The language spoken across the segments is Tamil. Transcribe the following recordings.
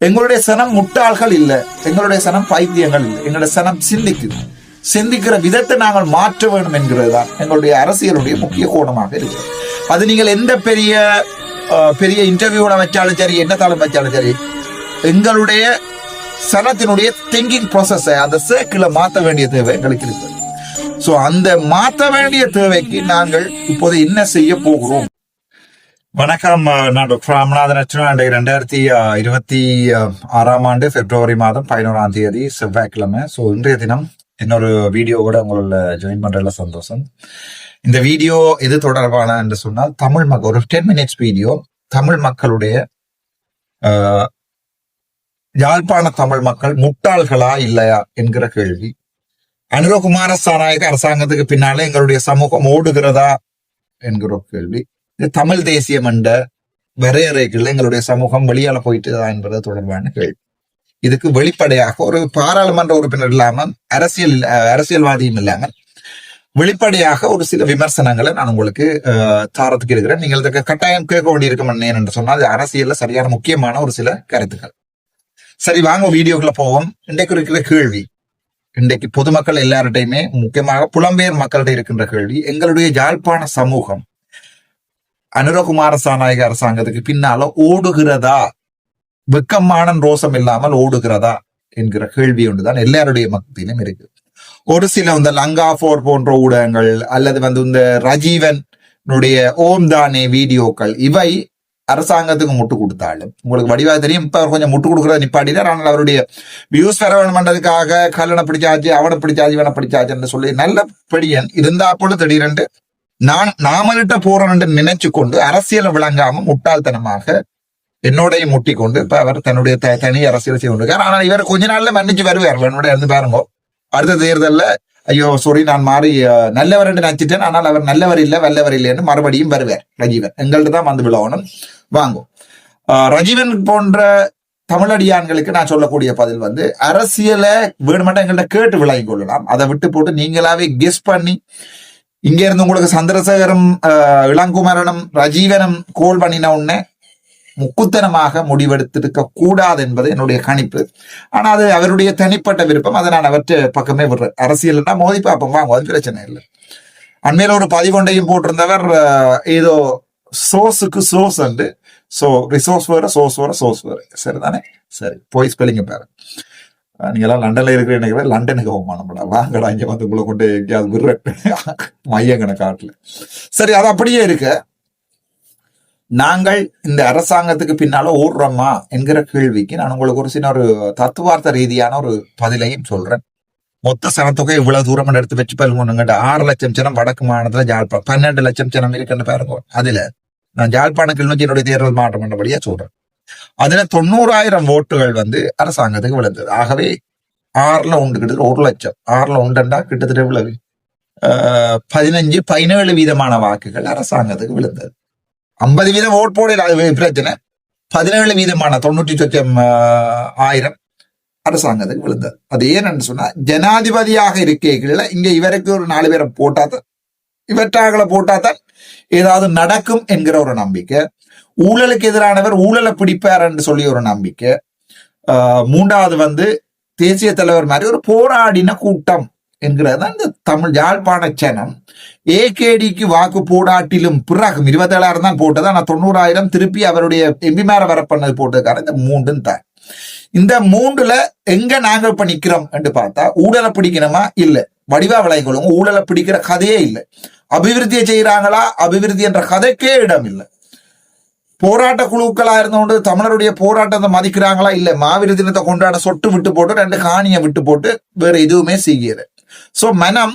எங்களுடைய சனம் முட்டாள்கள் இல்லை. எங்களுடைய சனம் பைத்தியங்கள் இல்லை. எங்களுடைய சனம் சிந்திக்குது. சிந்திக்கிற விதத்தை நாங்கள் மாற்ற வேண்டும் என்கிறது தான் எங்களுடைய அரசியலுடைய முக்கிய கோணமாக இருக்கு அது நீங்கள் எந்த பெரிய பெரிய இன்டர்வியூல வச்சாலும் சரி என்ன தாளம் வச்சாலும் சரி எங்களுடைய சனத்தினுடைய திங்கிங் ப்ராசஸை அந்த சர்க்கிளை மாற்ற வேண்டிய தேவை எங்களுக்கு இருக்கு ஸோ அந்த மாற்ற வேண்டிய தேவைக்கு நாங்கள் இப்போது என்ன செய்ய போகிறோம்? வணக்கம் நான் டாக்டர் ராமநாதன் அச்சுனா ரெண்டாயிரத்தி இருபத்தி ஆறாம் ஆண்டு பிப்ரவரி மாதம் பதினோராம் தேதி செவ்வாய்க்கிழமை. ஸோ இன்றைய தினம் இன்னொரு வீடியோவோட உங்களோட ஜாயின் பண்ணுறதுல சந்தோஷம். இந்த வீடியோ எது தொடர்பான என்று சொன்னால் தமிழ் மக்கள் ஒரு டென் மினிட்ஸ் வீடியோ தமிழ் மக்களுடைய யாழ்ப்பாண தமிழ் மக்கள் முட்டாள்களா இல்லையா என்கிற கேள்வி. அனுரகுமார சாராயக அரசாங்கத்துக்கு பின்னாலே எங்களுடைய சமூகம் ஓடுகிறதா என்கிற கேள்வி. தமிழ் தேசியம் என்ற வரையறைகள் எங்களுடைய சமூகம் வெளியால போயிட்டுதா என்பது தொடர்பான கேள்வி. இதுக்கு வெளிப்படையாக ஒரு பாராளுமன்ற உறுப்பினர் இல்லாமல் அரசியல் அஹ் அரசியல்வாதியும் இல்லாமல் வெளிப்படையாக ஒரு சில விமர்சனங்களை நான் உங்களுக்கு அஹ், தாரத்துக்கு இருக்கிறேன் நீங்கள் இதுக்கு கட்டாயம் கேட்க வேண்டியிருக்கும் என்று சொன்னால் அரசியல்ல சரியான முக்கியமான ஒரு சில கருத்துக்கள். சரி வாங்க வீடியோக்குள்ள போவோம். இன்றைக்கு இருக்கிற கேள்வி. இன்றைக்கு பொதுமக்கள் எல்லார்டையுமே முக்கியமாக புலம்பெயர் மக்கள்கிட்ட இருக்கின்ற கேள்வி எங்களுடைய யாழ்ப்பாண சமூகம் அனுரகுமார சாநாயக அரசாங்கத்துக்கு பின்னால ஓடுகிறதா? வெக்கமானன் ரோசம் இல்லாமல் ஓடுகிறதா? என்கிற கேள்வி ஒன்றுதான் எல்லாருடைய மத்தியிலும் இருக்கு. ஒரு சில இந்த லங்கா போர் போன்ற ஊடகங்கள் அல்லது வந்து இந்த ரஜீவன் ஓம் தானே வீடியோக்கள் இவை அரசாங்கத்துக்கு முட்டு கொடுத்தாலும் உங்களுக்கு வடிவாக தெரியும் இப்ப அவர் கொஞ்சம் முட்டு கொடுக்கறத நிப்பாட்டினார் ஆனால் அவருடைய வியூஸ் பெற பண்ணதுக்காக கல்லணை கல்லனை பிடிச்சாச்சு அவனை பிடிச்சாச்சு இவனை பிடிச்சாச்சுன்னு சொல்லி நல்ல படியன் இருந்தா போல திடீரென்று நான் நாமலிட்ட போறேன் நினைச்சு கொண்டு அரசியல் விளங்காம முட்டாள்தனமாக என்னோடைய முட்டி கொண்டு இப்ப அவர் தன்னுடைய த- தனி அரசியல் செய்து கொண்டிருக்கார். ஆனால் இவர் கொஞ்ச நாள்ல மன்னிச்சு வருவார். என்னுடைய இருந்து பாருங்க. அடுத்த தேர்தல்ல ஐயோ சாரி நான் மாறி நல்லவர் என்று நினைச்சிட்டேன் ஆனால் அவர் நல்லவர் இல்லை வல்லவர் இல்லைன்னு மறுபடியும் வருவார் ரஜீவன். எங்கள்ட்ட தான் வந்து விழவனும் வாங்கும் ரஜீவன் போன்ற தமிழடியான்களுக்கு நான் சொல்லக்கூடிய பதில் வந்து அரசியலை வேணுமெண்டா எங்கள்கிட்ட கேட்டு விளங்கி கொள்ளலாம். அதை விட்டு போட்டு நீங்களாவே கெஸ் பண்ணி இங்க இருந்து உங்களுக்கு சந்திரசேகரம் இளங்குமரனும் ரஜீவனும் கோல் பண்ணின உடனே முக்குத்தனமாக முடிவெடுத்திருக்க கூடாது என்பது என்னுடைய கணிப்பு. ஆனா அது அவருடைய தனிப்பட்ட விருப்பம். அதை நான் அவற்றை பக்கமே விடுறேன். அரசியல்னா மோதி பார்ப்போம். வாங்க அது பிரச்சனை இல்லை. அண்மையில ஒரு பதிவொண்டையும் போட்டிருந்தவர் ஏதோ சோஸுக்கு சோஸ் அண்டு சோ ரிசோர்ஸ் வேற சோர்ஸ் வேற சோர்ஸ் வேற. சரிதானே? சரி போய் ஸ்பெல்லிங்க பாரு அஹ், லண்டனில் எல்லாம் இருக்கிற எனக்கு லண்டனுக்கு போக நம்மளா வாங்கடா இங்கே வந்து உங்களை கொண்டு எங்கேயாவது விடுற மையங்கன காட்டில் சரி அது அப்படியே இருக்கு. நாங்கள் இந்த அரசாங்கத்துக்கு பின்னால ஓடுறோமா என்கிற கேள்விக்கு நான் உங்களுக்கு ஒரு சின்ன ஒரு தத்துவார்த்த ரீதியான ஒரு பதிலையும் சொல்றேன். மொத்த சனத்தொகை இவ்வளவு தூரம் எடுத்து வச்சு பாருங்க ஆறு லட்சம் சனம் வடக்கு மாநிலத்துல ஜாழ்ப்பாணம் பன்னெண்டு லட்சம் சனம் இருக்குன்னு பாருங்க. அதுல நான் ஜாழ்ப்பாணம் கிளிநொச்சி என்னுடைய தேர்தல் மாற்றம் பண்ணபடியா சொல்றேன். அதுல தொண்ணூறாயிரம் ஓட்டுகள் வந்து அரசாங்கத்துக்கு விழுந்தது. ஆகவே ஆறுல உண்டு கிட்டத்தட்ட ஒரு லட்சம். ஆறுல உண்டுண்டா கிட்டத்தட்ட இவ்வளவு. ஆஹ், பதினஞ்சு பதினேழு வீதமான வாக்குகள் அரசாங்கத்துக்கு விழுந்தது. ஐம்பது வீதம் ஓட் போட பிரச்சனை. பதினேழு வீதமான தொண்ணூற்றி சொச்சம் ஆயிரம் அரசாங்கத்துக்கு விழுந்தது. அது ஏன்னு சொன்னா ஜனாதிபதியாக இருக்கைகள்ல இங்க இவருக்கு ஒரு நாலு பேரை போட்டாதான் இவற்றாகளை போட்டாதான் ஏதாவது நடக்கும் என்கிற ஒரு நம்பிக்கை. ஊழலுக்கு எதிரானவர் ஊழலை பிடிப்பார் என்று சொல்லி ஒரு நம்பிக்கை. ஆஹ், மூன்றாவது வந்து தேசிய தலைவர் மாதிரி ஒரு போராடின கூட்டம் என்கிறது தான் இந்த தமிழ் யாழ்ப்பாண சனம் ஏகேடிக்கு வாக்கு போடாட்டிலும் பிறகும் இருபத்தேழாயிரம் தான் போட்டது. ஆனா தொண்ணூறாயிரம் திருப்பி அவருடைய எம்பி மேல வர பண்ணது போட்டதுக்கான இந்த மூன்றும் தான். இந்த மூன்றுல எங்க நாங்கள் இப்ப நிக்கிறோம் என்று பார்த்தா ஊழலை பிடிக்கணுமா? இல்லை. வடிவா விளைகளும் ஊழலை பிடிக்கிற கதையே இல்லை. அபிவிருத்தியை செய்யறாங்களா அபிவிருத்தி என்ற கதைக்கே இடம் இல்லை. போராட்ட குழுக்களா இருந்தோண்டு தமிழருடைய போராட்டத்தை மதிக்கிறாங்களா? இல்ல மாவீர தினத்தை கொண்டாட சொட்டு விட்டு போட்டு ரெண்டு காணியை விட்டு போட்டு வேற எதுவுமே செய்யல. சோ மனம்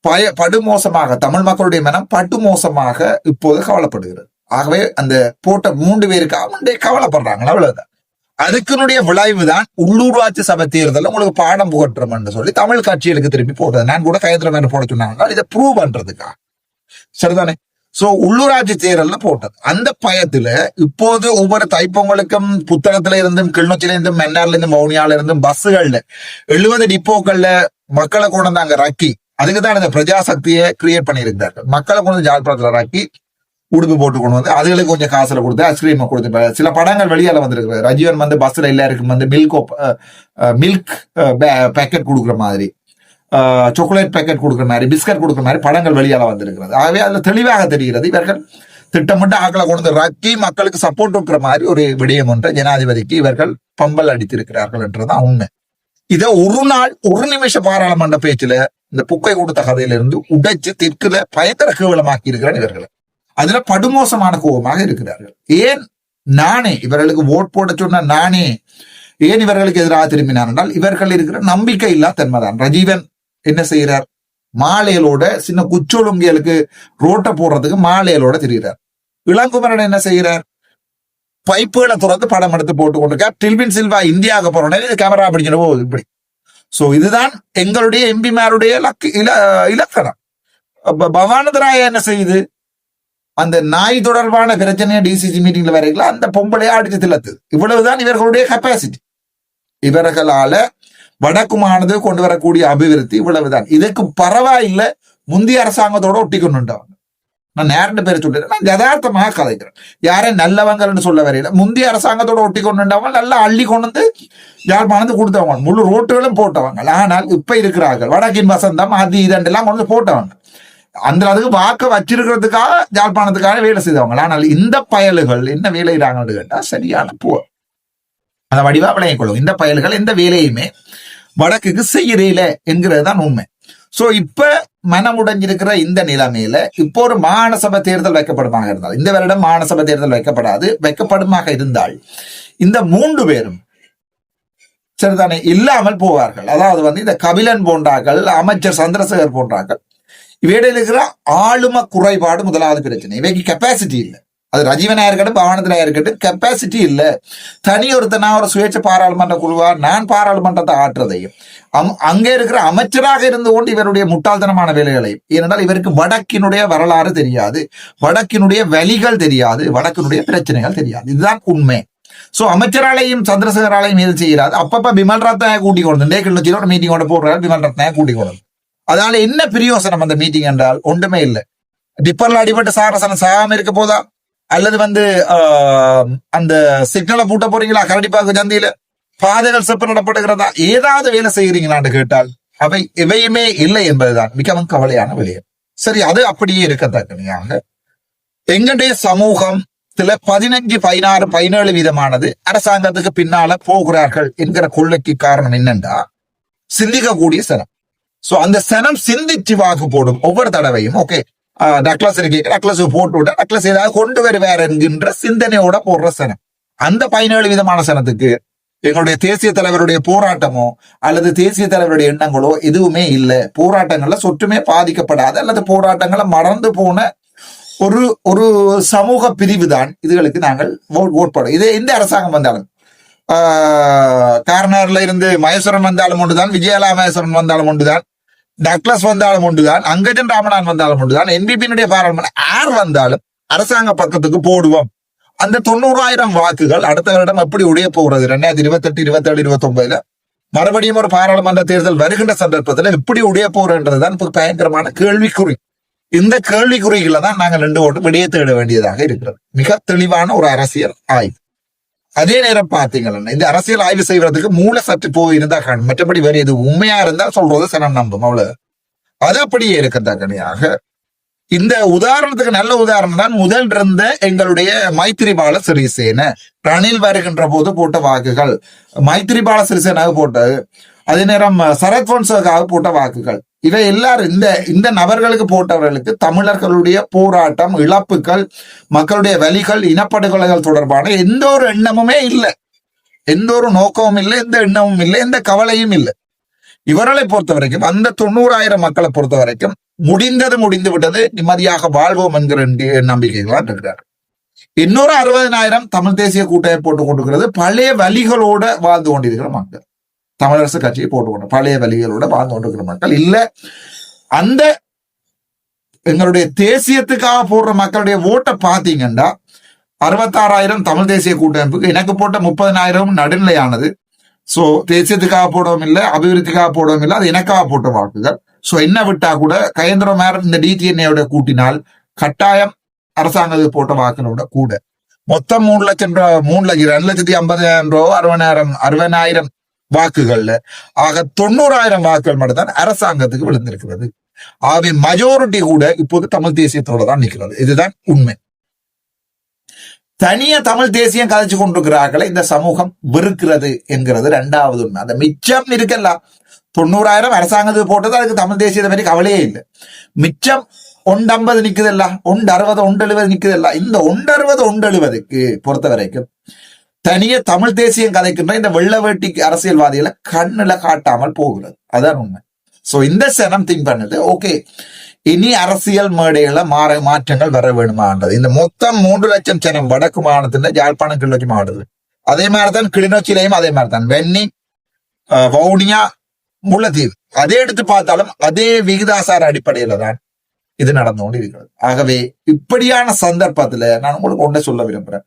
பய படுமோசமாக தமிழ் மக்களுடைய மனம் படுமோசமாக இப்போது கவலைப்படுகிறது. ஆகவே அந்த போட்ட மூன்று பேருக்கு அவன்டே கவலைப்படுறாங்க அவ்வளவுதான். அதுக்குனுடைய விளைவு தான் உள்ளூராட்சி சபை தேர்தல் உங்களுக்கு பாடம் புகட்டுறோம்னு சொல்லி தமிழ் கட்சிகளுக்கு திருப்பி போட்டது. நான் கூட கையத்துல போட சொன்னாங்க. இதை ப்ரூவ் பண்றதுக்கா? சரிதானே? சோ உள்ளூராட்சி தேர்தல்ல போட்டது. அந்த பயத்துல இப்போது ஒவ்வொரு தைப்பொங்கலுக்கும் புத்தகத்துல இருந்தும் கிளிநொச்சில இருந்தும் மன்னார்ல இருந்தும் மௌனியால இருந்தும் பஸ்ஸுகள்ல எழுபது டிப்போக்கள்ல மக்களை கொண்டு வந்து அங்க ரக்கி. அதுக்கு தான் இந்த பிரஜாசக்தியை கிரியேட் பண்ணியிருந்தார்கள் மக்களை கொண்டு வந்து ஜாழ்ப்பாணத்துல ரக்கி உடுப்பு போட்டு கொண்டு வந்து அதுகளுக்கு கொஞ்சம் காசுல கொடுத்து ஐஸ்கிரீம் கொடுத்து சில படங்கள் வெளியால வந்திருக்கு ரஜீவன் வந்து பஸ்ல எல்லாருக்கும் வந்து மில்க் மில்க் பேக்கெட் கொடுக்குற மாதிரி. சாக்லேட் பேக்கெட் கொடுக்குற மாதிரி பிஸ்கட் கொடுக்குற மாதிரி படங்கள் வெளியால வந்திருக்கிறது. ஆகவே அதுல தெளிவாக தெரிகிறது இவர்கள் திட்டமிட்டு ஆக்களை கொண்டு ரக்கி மக்களுக்கு சப்போர்ட் இருக்கிற மாதிரி ஒரு விடயம் ஒன்றை ஜனாதிபதிக்கு இவர்கள் பம்பல் அடித்திருக்கிறார்கள் என்றுதான் உண்மை. இதை ஒரு நாள் ஒரு நிமிஷ பாராளுமன்ற பேச்சுல இந்த புக்கை கொடுத்த கதையிலிருந்து உடைச்சு தெற்குல பயங்கர கேவலமாக்கி இருக்கிறார் இவர்களை. அதுல படுமோசமான கோபமாக இருக்கிறார்கள். ஏன் நானே இவர்களுக்கு ஓட் போட சொன்ன நானே ஏன் இவர்களுக்கு எதிராக திரும்பினார் என்றால் இவர்கள் இருக்கிற நம்பிக்கை இல்லா தன்மைதான். ரஜீவன் என்ன செய்கிறார்? மாலையலோட சின்ன குச்சொலுங்கியலுக்கு ரோட்டை போடுறதுக்கு மாலையலோட தெரிகிறார். இளங்குமரன் என்ன செய்கிறார்? பைப்புகளை திறந்து படம் எடுத்து போட்டு கொண்டிருக்கார் டில்பின் சில்வா இந்தியாவுக்கு போறோம் இது கேமரா பிடிக்கிற போகுது இப்படி. ஸோ இதுதான் எங்களுடைய எம்பிமாருடைய லக்கு இல இலக்கணம். பவானதராய பவானந்தராய என்ன செய்யுது? அந்த நாய் தொடர்பான பிரச்சனையை டிசிசி மீட்டிங்ல வரைக்கலாம் அந்த பொம்பளையா அடிச்சு தில்லத்து. இவ்வளவுதான் இவர்களுடைய கெப்பாசிட்டி இவர்களால வடக்குமானது கொண்டு வரக்கூடிய அபிவிருத்தி இவ்வளவுதான். இதுக்கு பரவாயில்லை. முந்தைய அரசாங்கத்தோட ஒட்டி நான் நேரண்டு பேர் சொல்லிடுறேன் நான் யதார்த்தமாக கதைக்கிறேன். யாரையும் நல்லவங்கள்னு சொல்ல வரையில முந்தைய அரசாங்கத்தோட ஒட்டி கொண்டுட்டவங்க நல்லா அள்ளி கொண்டு வந்து யாழ்ப்பாணத்து கொடுத்தவங்க. முழு ரோட்டுகளும் போட்டவங்க. ஆனால் இப்ப இருக்கிறார்கள். வடக்கின் வசந்தம் அது இதெல்லாம் கொண்டு போட்டவங்க. அந்த அதுக்கு வாக்க வச்சிருக்கிறதுக்காக யாழ்ப்பாணத்துக்காக வேலை செய்தவங்க. ஆனால் இந்த பயல்கள் என்ன வேலை இடாங்கன்னு கேட்டா சரியான போ அந்த வடிவா விளைய கொள்ளும் இந்த பயல்கள் எந்த வேலையுமே வடக்குக்கு செய்யறேல என்கிறது தான் உண்மை. சோ இப்ப மனமுடைஞ்சிருக்கிற இந்த நிலைமையில இப்போ ஒரு மாநசபை சபை தேர்தல் வைக்கப்படுமாக இருந்தால் இந்த வருடம் மாநசபை தேர்தல் வைக்கப்படாது வைக்கப்படுமாக இருந்தால் இந்த மூன்று பேரும் சரிதானே இல்லாமல் போவார்கள். அதாவது வந்து இந்த கபிலன் போன்றார்கள் அமைச்சர் சந்திரசேகர் போன்றார்கள். இவையிட இருக்கிற ஆளும குறைபாடு முதலாவது பிரச்சனை. இவைக்கு கெப்பாசிட்டி இல்லை. அது ரஜீவனா இருக்கட்டும் பவானந்தனா இருக்கட்டும் கெப்பாசிட்டி இல்லை. தனி ஒருத்தனா ஒரு சுயேட்சை பாராளுமன்ற குழுவா நான் பாராளுமன்றத்தை ஆற்றுறதையும் அம்- அங்கே இருக்கிற அமைச்சராக இருந்து கொண்டு இவருடைய முட்டாள்தனமான வேலைகளையும் ஏனென்றால் இவருக்கு வடக்கினுடைய வரலாறு தெரியாது வடக்கினுடைய வழிகள் தெரியாது வடக்கினுடைய பிரச்சனைகள் தெரியாது. இதுதான் உண்மை. சோ அமைச்சராலையும் சந்திரசேகராலையும் எது செய்கிறார். அப்பப்ப பிமல் ரத்னாய கூட்டி கொண்டு இன்றைய ஒரு மீட்டிங் கொண்டு போடுறாரு பிமல் ரத்னாய கூட்டி கொண்டு அதனால என்ன பிரயோசனம் அந்த மீட்டிங் என்றால் ஒன்றுமே இல்லை. டிப்பர்ல அடிபட்டு சாரசனம் சாகாம இருக்க போதா? அல்லது வந்து ஆஹ், அந்த சிக்னலை பூட்ட போறீங்களா? கரடிப்பாக்கு சந்தியில? பாதைகள் செப்பனிடப்படுகிறதா ஏதாவது வேலை செய்கிறீங்களான்னு கேட்டால் அவை எவையுமே இல்லை என்பதுதான் மிகவும் கவலையான விடயம். சரி அது அப்படியே இருக்கத்தக்கனையாக எங்களுடைய சமூகத்துல பதினஞ்சு பதினாறு பதினேழு வீதமானது அரசாங்கத்துக்கு பின்னால போகிறார்கள் என்கிற கொள்ளைக்கு காரணம் என்னண்டா சிந்திக்கக்கூடிய சனம். சோ அந்த சனம் சிந்திச்சு வாக்கு போடும் ஒவ்வொரு தடவையும் ஓகே டக்ளஸ் இருக்கு டக்ளஸ் போட்டு விட்டு டக்ளஸ் ஏதாவது கொண்டு வருவார் என்கின்ற சிந்தனையோட போடுற சனம் அந்த பதினேழு விதமான சனத்துக்கு எங்களுடைய தேசிய தலைவருடைய போராட்டமோ அல்லது தேசிய தலைவருடைய எண்ணங்களோ எதுவுமே இல்லை போராட்டங்கள்ல சொற்றுமே பாதிக்கப்படாது அல்லது போராட்டங்களை மறந்து போன ஒரு ஒரு சமூக பிரிவு தான் இதுகளுக்கு நாங்கள் ஓட் ஓட் போடும் இது எந்த அரசாங்கம் வந்தாலும் ஆஹ் கார்னர்ல இருந்து மகேஸ்வரன் வந்தாலும் ஒன்றுதான் விஜயலா மகேஸ்வரன் வந்தாலும் ஒன்றுதான் டக்ளஸ் வந்தாலும் உண்டுதான் அங்கஜன் ராமநாதன் வந்தாலும் உண்டுதான் என்பிபியினுடைய பாராளுமன்ற யார் வந்தாலும் அரசாங்க பக்கத்துக்கு போடுவோம். அந்த தொண்ணூறாயிரம் வாக்குகள் அடுத்த வருடம் எப்படி உடைய போகிறது? ரெண்டாயிரத்தி இருபத்தெட்டு இருபத்தேழு இருபத்தி ஒன்பதுல மறுபடியும் ஒரு பாராளுமன்ற தேர்தல் வருகின்ற சந்தர்ப்பத்தில் எப்படி உடைய போறதுன்றதுதான் பயங்கரமான கேள்விக்குறி. இந்த கேள்விக்குறிகளை தான் நாங்கள் ரெண்டு ஓட்டு விடையே தேட வேண்டியதாக இருக்கிறது. மிக தெளிவான ஒரு அரசியல் ஆய்வு. அதே நேரம் பாத்தீங்கன்னா இந்த அரசியல் ஆய்வு செய்வதற்கு மூல சற்று போயிருந்தா காணும் மற்றபடி வேற எது உண்மையா இருந்தால் சொல்றது சனம் நம்பும். அவ்வளவு. அது அப்படியே இருக்கத்தக்கனையாக இந்த உதாரணத்துக்கு நல்ல உதாரணம் தான் முதல் இருந்த எங்களுடைய மைத்திரிபால சிறிசேன. ரணில் வருகின்ற போது போட்ட வாக்குகள். மைத்திரிபால சிறிசேனாக போட்டது. அதே நேரம் சரத் பொன்சேகாவுக்கு போட்ட வாக்குகள். இவை எல்லாரும் இந்த இந்த நபர்களுக்கு போட்டவர்களுக்கு தமிழர்களுடைய போராட்டம் இழப்புகள் மக்களுடைய வலிகள் இனப்படுகொலைகள் தொடர்பான எந்த ஒரு எண்ணமுமே இல்லை. எந்த ஒரு நோக்கமும் இல்லை எந்த எண்ணமும் இல்லை எந்த கவலையும் இல்லை. இவர்களை பொறுத்த வரைக்கும் அந்த தொண்ணூறாயிரம் மக்களை பொறுத்த வரைக்கும் முடிந்தது முடிந்து விட்டது நிம்மதியாக வாழ்வோம் என்கிற நம்பிக்கைகளாக இருக்கிறார். இன்னொரு அறுபதனாயிரம் தமிழ் தேசிய கூட்டமைப்பு போட்டுக் கொண்டிருக்கிறது பழைய வழிகளோட வாழ்ந்து கொண்டிருக்கிற மக்கள். தமிழரசு கட்சியை போட்டு பழைய வழிகளோட வாழ்ந்து கொண்டிருக்கிற மக்கள். இல்ல அந்த எங்களுடைய தேசியத்துக்காக போடுற மக்களுடைய ஓட்டை பார்த்தீங்கன்னா அறுபத்தாறாயிரம் தமிழ் தேசிய கூட்டமைப்புக்கு எனக்கு போட்ட முப்பதனாயிரம் நடுநிலையானது. சோ தேசியத்துக்காக போடவும் இல்லை அபிவிருத்திக்காக போடவும் இல்லை அது எனக்காக போட்ட வாக்குகள். சோ என்ன விட்டா கூட கயந்திர இந்த டிடிஎன்ஏயோட கூட்டினால் கட்டாயம் அரசாங்கத்துக்கு போட்ட வாக்களோட கூட. மொத்தம் மூணு லட்சம் ரூபா மூணு லட்சம் ரெண்டு லட்சத்தி ஐம்பதாயிரம் ரூபா அறுபதாயிரம் அறுபதாயிரம் வாக்குகள்ல. ஆக தொண்ணூறாயிரம் வாக்குகள் மட்டும்தான் அரசாங்கத்துக்கு விழுந்திருக்கிறது. ஆகவே மெஜாரிட்டி கூட இப்போது தமிழ் தேசியத்தோட தான் நிற்கிறது இதுதான் உண்மை. தனிய தமிழ் தேசியம் கதைச்சு கொண்டிருக்கிறார்களே இந்த சமூகம் வெறுக்கிறது என்கிறது ரெண்டாவது உண்மை. அந்த மிச்சம் இருக்கல்ல. தொண்ணூறாயிரம் அரசாங்கத்துக்கு போட்டது அதுக்கு தமிழ் தேசியத்தை பற்றி கவலையே இல்லை. மிச்சம் ஒன்றம்பது நிற்குதல்ல ஒன்று அறுபது ஒன்று எழுபது நிற்குதல்ல இந்த ஒன்று அறுபது ஒன்று எழுபதுக்கு பொறுத்த வரைக்கும் தனிய தமிழ் தேசியம் கதைக்கின்ற இந்த வெள்ள வேட்டி அரசியல்வாதிகளை கண்ணுல காட்டாமல் போகிறது. அதான் உண்மை. சோ இந்த சனம் திங்க் பண்ணது ஓகே இனி அரசியல் மேடைகள மாற மாற்றங்கள் வர வேணுமான்றது இந்த மொத்தம் மூன்று லட்சம் சனம் வடக்கு மாநிலத்துல யாழ்ப்பாணம் கிளிநொச்சி மாவட்டத்தில் அதே மாதிரிதான் கிளிநொச்சியிலையும் அதே மாதிரிதான். வெண்ணி வவுனியா முல்லத்தீவு. அதே எடுத்து பார்த்தாலும் அதே விகிதாசார அடிப்படையில தான் இது நடந்து கொண்டு இருக்கிறது ஆகவே இப்படியான சந்தர்ப்பத்துல நான் உங்களுக்கு ஒன்றை சொல்ல விரும்புறேன்.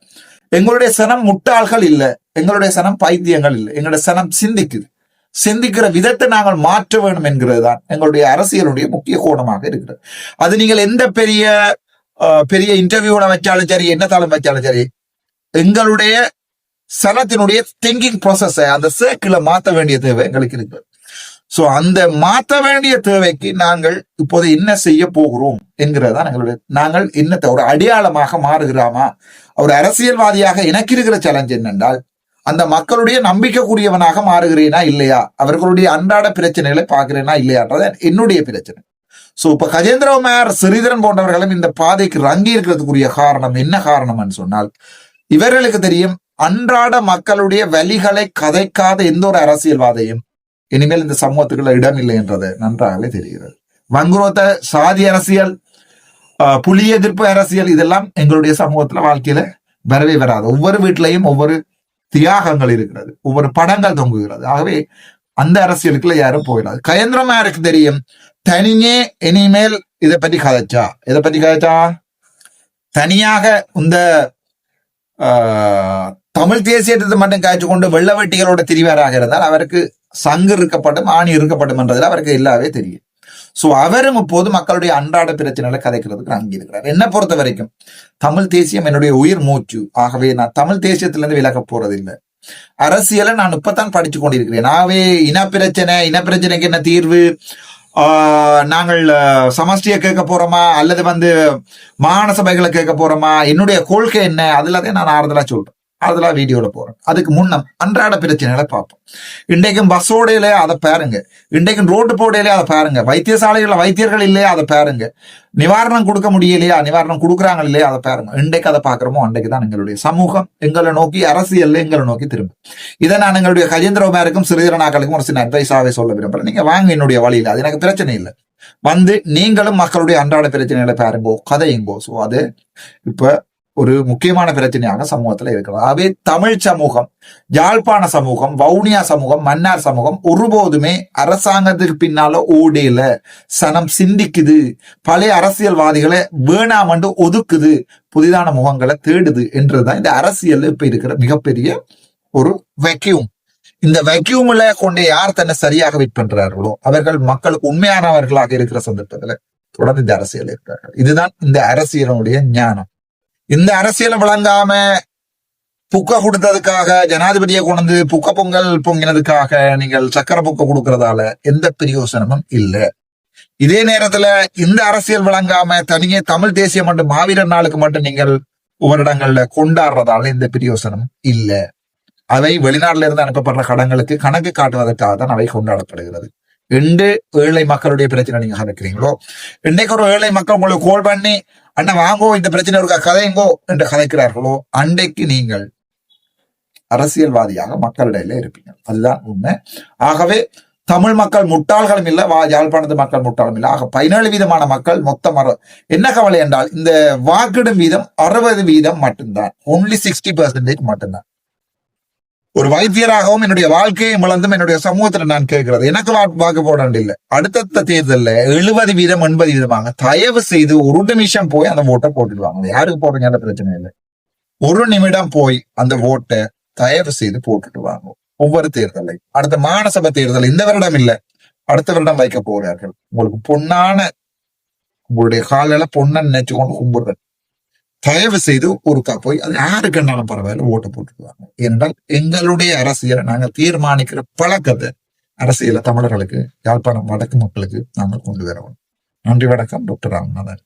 எங்களுடைய சனம் முட்டாள்கள் இல்ல எங்களுடைய சனம் பைத்தியங்கள் இல்லை எங்களுடைய சனம் சிந்திக்குது. சிந்திக்கிற விதத்தை நாங்கள் மாற்ற வேண்டும் என்கிறது தான் எங்களுடைய அரசியலுடைய முக்கிய கோணமாக இருக்கிறது. அது நீங்கள் எந்த பெரிய பெரிய இன்டர்வியூல வச்சாலும் சரி என்ன தாளம் வச்சாலும் சரி எங்களுடைய சனத்தினுடைய திங்கிங் ப்ராசஸ அந்த சேர்க்கில மாற்ற வேண்டிய தேவை எங்களுக்கு இருக்கிறது சோ அந்த மாற்ற வேண்டிய தேவைக்கு நாங்கள் இப்போது என்ன செய்ய போகிறோம் என்கிறதுதான் எங்களுடைய நாங்கள் என்னத்தை ஒரு அடையாளமாக மாறுகிறாமா? ஒரு அரசியல்வாதியாக எனக்கு இருக்கிற சேலஞ்ச் என்னென்றால் அந்த மக்களுடைய நம்பிக்கைக்குரியவனாக மாறுகிறேனா இல்லையா? அவர்களுடைய அன்றாட பிரச்சனைகளை பார்க்கிறேனா இல்லையான்றது என்னுடைய பிரச்சனை. சோ இப்ப கஜேந்திரகுமார் ஸ்ரீதரன் போன்றவர்களும் இந்த பாதைக்கு ரங்கி இருக்கிறதுக்குரிய காரணம் என்ன காரணம்னு சொன்னால் இவர்களுக்கு தெரியும் அன்றாட மக்களுடைய வலிகளை கதைக்காத எந்த ஒரு அரசியல்வாதையும் இனிமேல் இந்த சமூகத்துக்குள்ள இடம் இல்லை என்றது நன்றாகவே தெரிகிறது. வங்குரோத்த சாதி அரசியல் ஆஹ், புலி எதிர்ப்பு அரசியல் இதெல்லாம் எங்களுடைய சமூகத்துல வாழ்க்கையில வரவே வராது. ஒவ்வொரு வீட்டிலையும் ஒவ்வொரு தியாகங்கள் இருக்கிறது. ஒவ்வொரு படங்கள் தொங்குகிறது. ஆகவே அந்த அரசியலுக்குள்ள யாரும் போயிடாது. கயந்திரமாருக்கு தெரியும். தனியே இனிமேல் இதை பற்றி கதைச்சா. இதை பற்றி கதைச்சா? தனியாக இந்த ஆஹ், தமிழ் தேசியத்தை மட்டும் காய்ச்சி கொண்டு வெள்ளவெட்டிகளோட திரிவாராக இருந்தால் அவருக்கு சங்கு இருக்கப்படும் ஆணி இருக்கப்படும் என்றதில் அவருக்கு எல்லாவே தெரியும். சோ அவரும் இப்போது மக்களுடைய அன்றாட பிரச்சனைகளை கதைக்கிறதுக்கு அங்கே இருக்கிறார் என்ன பொறுத்த வரைக்கும் தமிழ் தேசியம் என்னுடைய உயிர் மூச்சு. ஆகவே நான் தமிழ் தேசியத்திலிருந்து விலக போறதில்லை. அரசியலை நான் இப்பதான் படிச்சு கொண்டிருக்கிறேன். நாவே இனப்பிரச்சனை இனப்பிரச்சனைக்கு என்ன தீர்வு? நாங்கள் சமஷ்டியை கேட்க போறோமா? அல்லது வந்து மாகாண சபைகளை கேட்க போறோமா? என்னுடைய கொள்கை என்ன? அதுல நான் ஆறுதலா சொல்றேன். அதெல்லாம் வீடியோல போறேன் அதுக்கு முன்னம் அன்றாட பிரச்சனைகளை பார்ப்போம். இன்றைக்கும் பஸ்ஸோட இல்லையா அதை பாருங்க. இன்றைக்கும் ரோட்டு போடையிலே அதை பாருங்க. வைத்தியசாலைகளில் வைத்தியர்கள் இல்லையா அதை பாருங்க. நிவாரணம் கொடுக்க முடியலையா? நிவாரணம் கொடுக்குறாங்க இல்லையா அதை பாருங்க. இன்றைக்கு அதை பார்க்குறோமோ? அன்றைக்கு தான் எங்களுடைய சமூகம் எங்களை நோக்கி அரசியல் எங்களை நோக்கி திரும்பும். இதை நான் எங்களுடைய கஜேந்திரகுமாருக்கும் சிறுதரனாக்களுக்கும் ஒரு சின்ன அட்வைஸாகவே சொல்ல விரும்புறேன். நீங்க வாங்க என்னுடைய வழியில். அது எனக்கு பிரச்சனை இல்லை. வந்து நீங்களும் மக்களுடைய அன்றாட பிரச்சனைகளை பாருங்கோ கதையுங்கோ. ஸோ அது இப்போ ஒரு முக்கியமான பிரச்சனையாக சமூகத்துல இருக்கிறது ஆகவே தமிழ் சமூகம் யாழ்ப்பாண சமூகம் வவுனியா சமூகம் மன்னார் சமூகம் ஒருபோதுமே அரசாங்கத்துக்கு பின்னால ஓடையில சனம் சிந்திக்குது. பழைய அரசியல்வாதிகளை வேணாமண்டு ஒதுக்குது. புதிதான முகங்களை தேடுது என்றதுதான் இந்த அரசியல் இப்ப இருக்கிற மிகப்பெரிய ஒரு வெக்யூம் இந்த வெக்யூம்ல கொண்டு யார் தன்னை சரியாக வெயிட் பண்றார்களோ அவர்கள் மக்களுக்கு உண்மையானவர்களாக இருக்கிற சந்தர்ப்பத்துல தொடர்ந்து இந்த அரசியல் இருக்கிறார்கள். இதுதான் இந்த அரசியலுடைய ஞானம். இந்த அரசியலை விளங்காம புக்க கொடுத்ததுக்காக ஜனாதிபதியை கொண்டு புக்க பொங்கல் பொங்கினதுக்காக நீங்கள் சக்கர புக்க கொடுக்கறதால எந்த பிரயோசனமும் இல்லை. இதே நேரத்துல இந்த அரசியல் விளங்காம தனியே தமிழ் தேசிய மட்டும் மாவீரர் நாளுக்கு மட்டும் நீங்கள் ஒவ்வொரு கொண்டாடுறதால எந்த பிரயோசனமும் இல்லை. அவை வெளிநாட்டில இருந்து அனுப்பப்படுற கடங்களுக்கு கணக்கு காட்டுவதற்காக தான் அவை கொண்டாடப்படுகிறது. எண்டு ஏழை மக்களுடைய பிரச்சனை நீங்க கதைக்கிறீங்களோ இன்றைக்கு ஒரு ஏழை மக்கள் உங்களுக்கு கோல் பண்ணி அண்ணன் வாங்கோ இந்த பிரச்சனை இருக்கா? கதைங்கோ என்று கதைக்கிறார்களோ அன்றைக்கு நீங்கள் அரசியல்வாதியாக மக்களிடையில இருப்பீங்க. அதுதான் உண்மை. ஆகவே தமிழ் மக்கள் முட்டாள்களும் இல்லை வா யாழ்ப்பாணத்து மக்கள் முட்டாளும் இல்லை. ஆக பதினேழு வீதமான மக்கள் மொத்தம் அறு என்ன கவலை என்றால் இந்த வாக்கிடும் வீதம் அறுபது வீதம் மட்டும்தான். ஒன்லி சிக்ஸ்டி பெர்சன்டேஜ் மட்டும்தான். ஒரு வைத்தியராகவும் என்னுடைய வாழ்க்கையை மலர்ந்தும் என்னுடைய சமூகத்துல நான் கேட்கிறது. எனக்கு வா- வாக்கு போட இல்லை அடுத்தடுத்த தேர்தல்ல எழுபது வீதம் எண்பது வீதமாக தயவு செய்து ஒரு நிமிஷம் போய் அந்த ஓட்டை போட்டுடுவாங்க. யாருக்கு போடுறீங்க பிரச்சனை இல்லை. ஒரு நிமிடம் போய் அந்த ஓட்டை தயவு செய்து போட்டுட்டு வாங்க ஒவ்வொரு தேர்தலையும். அடுத்த மாநசபை தேர்தல் இந்த வருடம் இல்ல. அடுத்த வருடம் வைக்க போகிறார்கள். உங்களுக்கு பொன்னான உங்களுடைய காலையில பொண்ணை நினைச்சு கொண்டு கும்பிடுறது தயவு செய்து ஒருக்கா போய் அது யாருக்குன்னாலும் பரவாயில்ல ஓட்டு போட்டுருவாங்க ஏனென்றால் எங்களுடைய அரசியலை நாங்கள் தீர்மானிக்கிற பழக்கத்தை அரசியலை தமிழர்களுக்கு யாழ்ப்பாணம் வடக்கு மக்களுக்கு நாங்கள் கொண்டு வரணும் நன்றி வணக்கம் டாக்டர் ராமநாதன்.